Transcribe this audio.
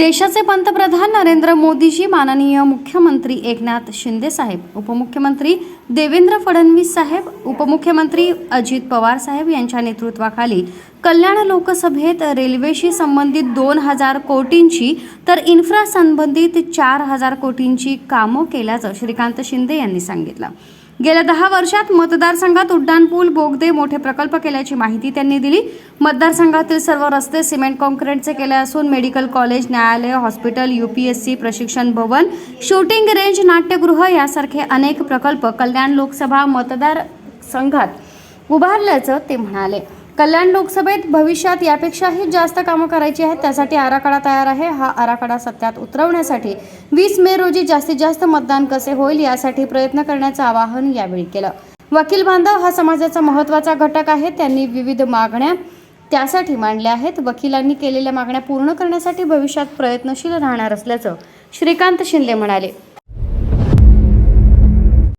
देशाचे पंतप्रधान नरेंद्र मोदीजी माननीय मुख्यमंत्री एकनाथ शिंदे साहेब उपमुख्यमंत्री देवेंद्र फडणवीस साहेब उपमुख्यमंत्री अजित पवार साहेब यांच्या नेतृत्वाखाली कल्याण लोकसभेत रेल्वेशी संबंधित दोन हजार कोटींची तर इन्फ्रा संबंधित चार हजार कोटींची कामं केल्याचं श्रीकांत शिंदे यांनी सांगितलं. गेल्या दहा वर्षात मतदारसंघात उड्डाणपूल बोगदे मोठे प्रकल्प केल्याची माहिती त्यांनी दिली. मतदारसंघातील सर्व रस्ते सिमेंट कॉन्क्रीटचे केले असून मेडिकल कॉलेज न्यायालय हॉस्पिटल यूपीएससी प्रशिक्षण भवन शूटिंग रेंज नाट्यगृह यासारखे अनेक प्रकल्प कल्याण लोकसभा मतदारसंघात उभारल्याचं ते म्हणाले. कल्याण लोकसभेत भविष्यात यापेक्षाही जास्त कामं करायची आहेत त्यासाठी आराखडा तयार आहे. हा आराखडा सत्यात उतरवण्यासाठी वीस मे रोजी जास्तीत जास्त मतदान कसे होईल यासाठी प्रयत्न करण्याचं आवाहन यावेळी केलं. वकील बांधव हा समाजाचा महत्त्वाचा घटक आहे त्यांनी विविध मागण्या त्यासाठी मांडल्या आहेत. वकिलांनी केलेल्या मागण्या पूर्ण करण्यासाठी भविष्यात प्रयत्नशील राहणार असल्याचं श्रीकांत शिंदे म्हणाले.